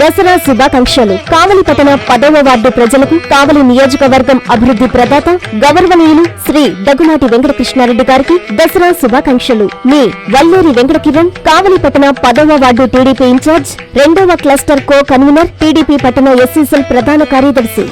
దసరా శుభాకాంక్షలు. కావలి పట్టణ పదవ వార్డు ప్రజలకు కావలి నియోజకవర్గం అభివృద్ధి ప్రదాత గౌరవనీయులు శ్రీ దగ్గునాటి వెంకటకృష్ణారెడ్డి గారికి దసరా శుభాకాంక్షలు. మీ వల్లూరి వెంకటకిరణ్ కావలి పట్టణ పదవ వార్డు టీడీపీ ఇన్ఛార్జ్ రెండవ క్లస్టర్ కో కన్వీనర్ టీడీపీ పట్టణ ఎస్సీసీఎల్ ప్రధాన కార్యదర్శి.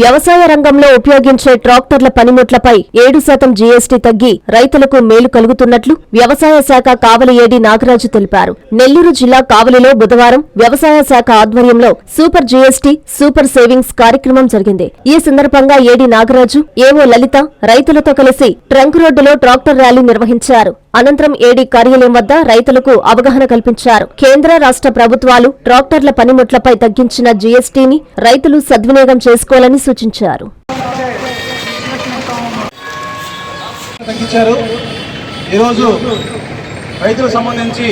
వ్యవసాయ రంగంలో ఉపయోగించే ట్రాక్టర్ల పనిముట్లపై ఏడు శాతం జీఎస్టీ తగ్గి రైతులకు మేలు కలుగుతున్నట్లు వ్యవసాయ శాఖ కావలి ఏడి నాగరాజు తెలిపారు. నెల్లూరు జిల్లా కావలిలో బుధవారం వ్యవసాయ శాఖ ఆధ్వర్యంలో సూపర్ జీఎస్టీ సూపర్ సేవింగ్స్ కార్యక్రమం జరిగింది. ఈ సందర్భంగా ఏడి నాగరాజు ఏవో లలిత రైతులతో కలిసి ట్రంక్ రోడ్డులో ట్రాక్టర్ ర్యాలీ నిర్వహించారు. అనంతరం ఏడీ కార్యాలయం వద్ద రైతులకు అవగాహన కల్పించారు. కేంద్ర రాష్ట్ర ప్రభుత్వాలు ట్రాక్టర్ల పనిముట్లపై తగ్గించిన జీఎస్టీని రైతులు సద్వినియోగం చేసుకోవాలని సూచించారు. ఈరోజు రైతులకు సంబంధించి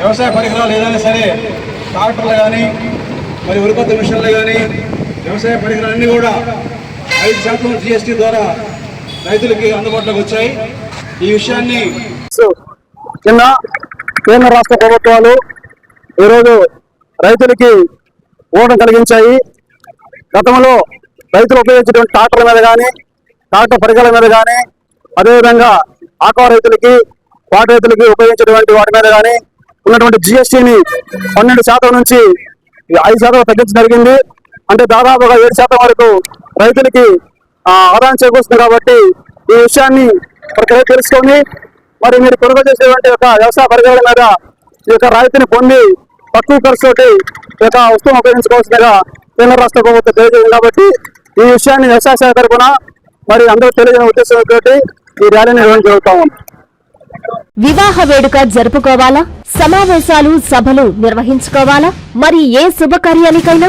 వ్యవసాయ పరికరాలు ఏదైనా సరే ట్రాక్టర్లు కానీ మరి ఉరుకొత్త మిషన్లు కానీ వ్యవసాయ పరికరాలన్నీ కూడా ఐదు శాతం జిఎస్టీ ద్వారా రైతులకి అందుబాటులోకి వచ్చాయి. ఈ విషయాన్ని కింద కేంద్ర రాష్ట్ర ప్రభుత్వాలు ఈరోజు రైతులకి ఓటం కలిగించాయి. గతంలో రైతులు ఉపయోగించేటువంటి ట్రాక్టర్ల మీద కానీ ట్రాక్టర్ పరికరాల మీద కానీ అదేవిధంగా ఆక్వా రైతులకి వాటి రైతులకి ఉపయోగించేటువంటి వాటి మీద కానీ ఉన్నటువంటి జిఎస్టీని పన్నెండు శాతం నుంచి ఐదు శాతం తగ్గించడం జరిగింది. అంటే దాదాపుగా ఏడు శాతం వరకు రైతులకి ఆదాయం చేకూరుస్తుంది కాబట్టి ఈ విషయాన్ని ప్రతి తెలుసుకొని మరి మీరు కొనుగోలు చేసేటువంటి యొక్క వ్యవసాయ పరికరాల మీద ఈ యొక్క రాయితీని పొంది తక్కువ ఖర్చుతోటి ఈ యొక్క వస్తువును ఉపయోగించుకోవాల్సిందిగా కేంద్ర రాష్ట్ర ప్రభుత్వం తెలియజేయండి కాబట్టి ఈ విషయాన్ని వ్యవసాయ శాఖ తరఫున మరి అందరూ తెలియజేయడం ఉద్దేశంతో ఈ ర్యాలీ నిర్వహణ జరుగుతా వివాహ వేడుక జరుపుకోవాలా? సమావేశాలు సభలు నిర్వహించుకోవాలా? మరి ఏ శుభకార్యానికైనా